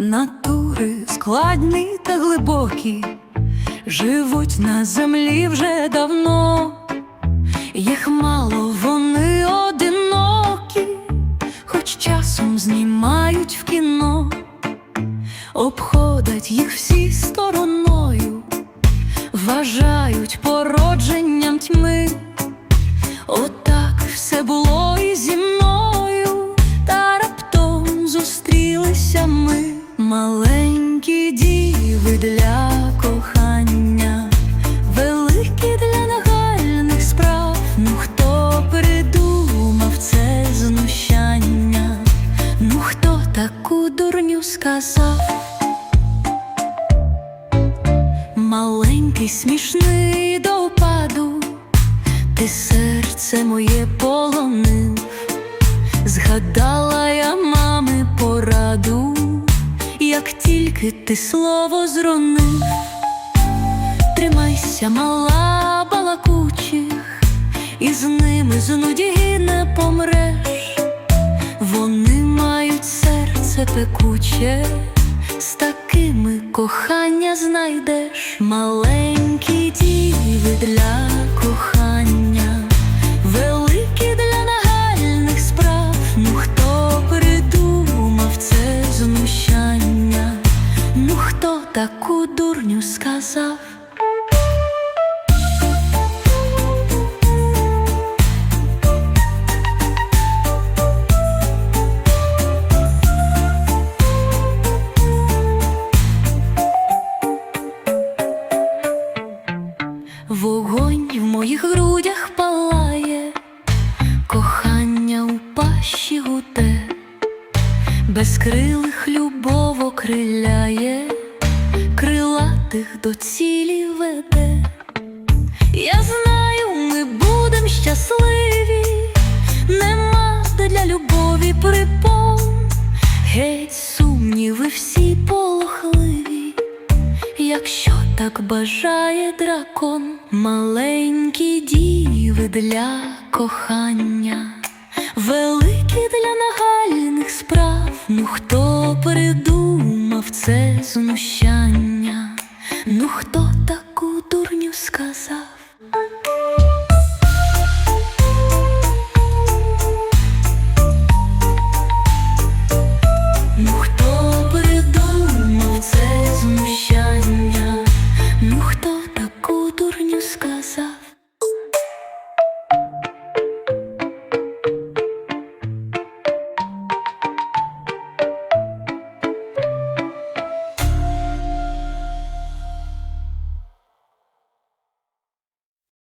Натури складні та глибокі, живуть на землі вже давно, їх мало, вони одинокі, хоч часом знімають в кіно, обходять їх всі маленькі діви для кохання, великі для нагальних справ. Ну хто придумав це знущання? Ну хто таку дурню сказав? Маленький смішний до упаду. Ти серце моє полонив, згадала я мами пораду, як тільки ти слово зронив, тримайся, мала балакучих, і з ними з нудьги не помреш, вони мають серце пекуче, з такими кохання знайдеш, маленькі діви для кохання, таку дурню сказав? Вогонь в моїх грудях палає, кохання у пащі гуде, безкрилих любов окриляє, крилатих до цілі веде. Я знаю, ми будем щасливі, нема для любові припон, геть сумніви всі полохливі. Якщо так бажає дракон, маленькі діви для кохання, великі для нагальних справ. Ну хто придумав це знущання? Ну хто таку дурню сказав?